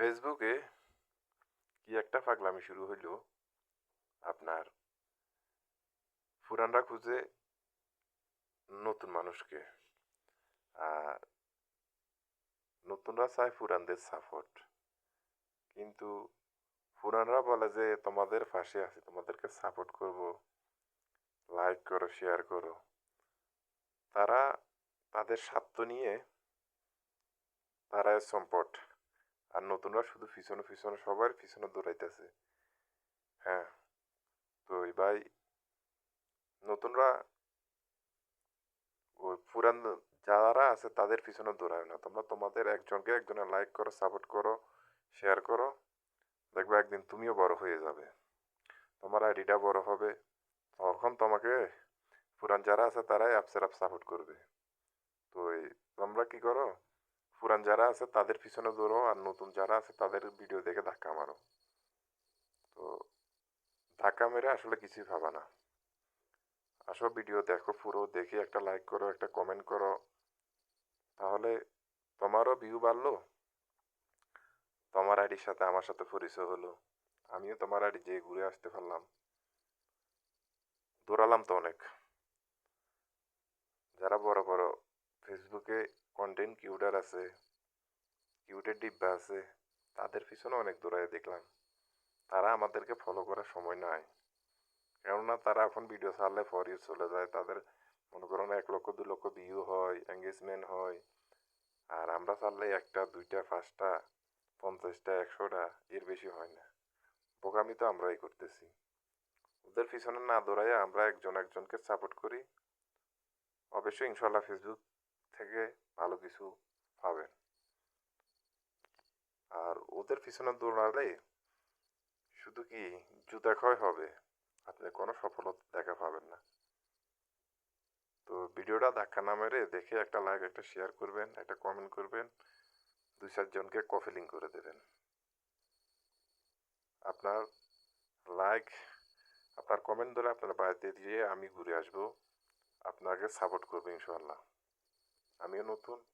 ফেসবুকে কি একটা পাগলামি শুরু হইল আপনার পুরানরা খুঁজে নতুন মানুষকে। আর নতুনরা চায় পুরানদের সাপোর্ট কিন্তু পুরানরা বলে যে, তোমাদের পাশে আছি, তোমাদেরকে সাপোর্ট করব। লাইক করো শেয়ার করো। তারা তাদের স্বার্থ নিয়ে তারা সম্পট আর নতুনরা শুধু পিছনে পিছনে সবার পিছনে দৌড়াইতেছে। হ্যাঁ তো এই ভাই নতুনরা ওই পুরান যারা আছে তাদের পিছনে দৌড়ায় না। তোমরা তোমাদের একজনকে একজনের লাইক করো সাপোর্ট করো শেয়ার করো। দেখবে একদিন তুমিও বড় হয়ে যাবে। তোমার আইডিটা বড় হবে। তখন তোমাকে পুরান যারা আছে তারাই অ্যাপসের অ্যাপ সাপোর্ট করবে। তো তোমরা কি করো? পুরান যারা আছে তাদের পিছনে দৌড়ো আর নতুন যারা আছে তাদের ভিডিও দেখে ধাক্কা মারো। তো ধাক্কা মেরে আসলে কিছুই ভাবা না। আসো ভিডিও দেখো, পুরো দেখে একটা লাইক করো, একটা কমেন্ট করো। তাহলে তোমারও ভিউ বাড়লো। তোমার আইডির সাথে আমার সাথে পরিচয় হলো। আমিও তোমার আইডি যেয়ে ঘুরে আসতে পারলাম। দৌড়ালাম তো অনেক। যারা বড় বড় ফেসবুকে কন্টেন্ট কিউটার আছে কিউটের ডিব্বা আছে, তাদের পিছনে অনেক দৌড়ায় দেখলাম। তারা আমাদেরকে ফলো করার সময় নাই। কেননা তারা এখন ভিডিও ছাড়লে ফরই চলে যায়। তাদের মনে করো না এক লক্ষ দু লক্ষ ভিউ হয় এঙ্গেজমেন্ট হয়। আর আমরা ছাড়লে একটা, দুইটা, পাঁচটা, পঞ্চাশটা, একশোটা, এর বেশি হয় না। বোকামি তো আমরাই করতেছি। ওদের পিছনে না দৌড়াইয়া আমরা একজন একজনকে সাপোর্ট করি। অবশ্যই ইনশাল্লাহ ফেসবুক থেকে ভালো কিছু পাবেন। আর ওদের পিছনে দৌড়ালে শুধু কি জুতা ক্ষয় হবে? আপনি কোনো সফলতা দেখা পাবেন না। তো ভিডিওটা ধাক্কা না মেরে দেখে একটা লাইক একটা শেয়ার করবেন, একটা কমেন্ট করবেন, দুই চারজনকে কফি লিঙ্ক করে দেবেন। আপনার লাইক আপনার কমেন্ট ধরে আপনার বাড়িতে দিয়ে আমি ঘুরে আসব। আপনাকে সাপোর্ট করব ইনশাল্লাহ আমিও নতুন,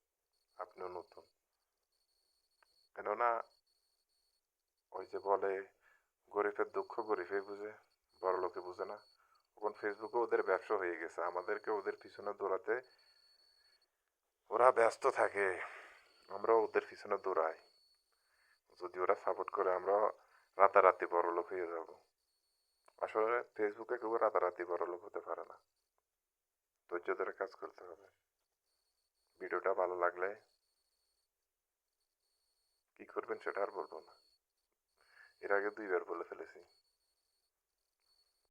আপনিও নতুন। কেননা, ওই যে বলে, গরিবের দুঃখ গরিবে বুঝে, বড় লোকে বুঝে না। এখন ফেসবুকে ওদের ব্যবসা হয়ে গেছে। আমাদেরকে ওদের পিছনে দৌড়াতে, ওরা ব্যস্ত থাকে। আমরা ওদের পিছনে দৌড়াই। যদি ওরা সাপোর্ট করে আমরা রাতারাতি বড় লোক হয়ে যাব। আসলে ফেসবুকে কেউ রাতারাতি বড় লোক হতে পারে না। ধৈর্য ধরে কাজ করতে হবে। ভিডিওটা ভালো লাগলে কি করবেন সেটা আর বলব না। এর আগে দুইবার বলে ফেলেছি।